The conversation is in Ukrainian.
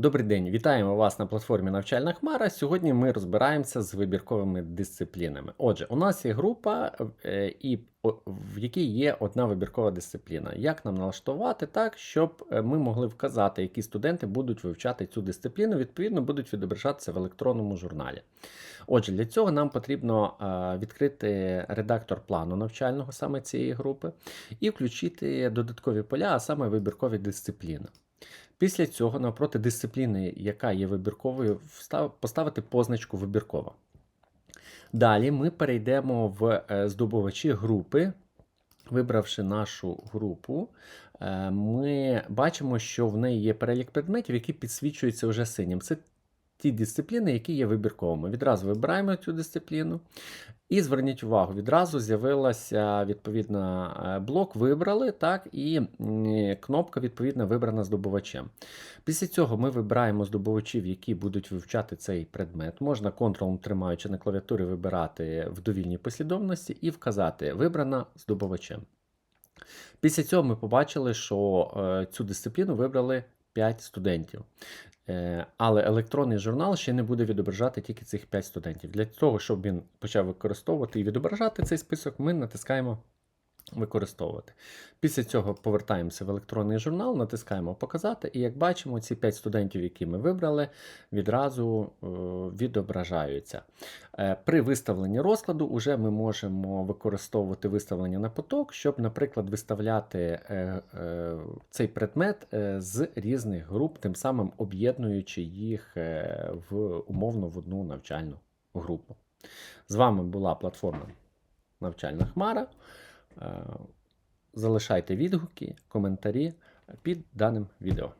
Добрий день, вітаємо вас на платформі Навчальна Хмара. Сьогодні ми розбираємося з вибірковими дисциплінами. Отже, у нас є група, е, в якій є одна вибіркова дисципліна. Як нам налаштувати так, щоб е, ми могли вказати, які студенти будуть вивчати цю дисципліну, відповідно, будуть відображатися в електронному журналі. Отже, для цього нам потрібно е, відкрити редактор плану навчального саме цієї групи і включити додаткові поля, а саме вибіркові дисципліни. Після цього навпроти дисципліни, яка є вибірковою, поставити позначку вибіркова. Далі ми перейдемо в е, здобувачі групи. Вибравши нашу групу, е, ми бачимо, що в неї є перелік предметів, які підсвічуються вже синім. Це ті дисципліни, які є вибірковими. Відразу вибираємо цю дисципліну. І зверніть увагу, відразу з'явилася відповідно е, блок вибрали, так, і кнопка відповідно вибрана здобувачем. Після цього ми вибираємо здобувачів, які будуть вивчати цей предмет. Можна контролом тримаючи на клавіатурі вибирати в довільній послідовності і вказати вибрана здобувачем. Після цього ми побачили, що е, цю дисципліну вибрали 5 студентів. Е, Але електронний журнал ще не буде відображати тільки цих 5 студентів. Для того, щоб він почав використовувати і відображати цей список, ми натискаємо використовувати. Після цього повертаємося в електронний журнал, натискаємо Показати, і як бачимо, ці 5 студентів, які ми вибрали, відразу е, відображаються. Е, При виставленні розкладу уже ми можемо використовувати виставлення на поток, щоб, наприклад, виставляти е, цей предмет з різних груп, тим самим об'єднуючи їх в умовно в одну навчальну групу. З вами була платформа Навчальна Хмара. Е, Залишайте відгуки, коментарі під даним відео.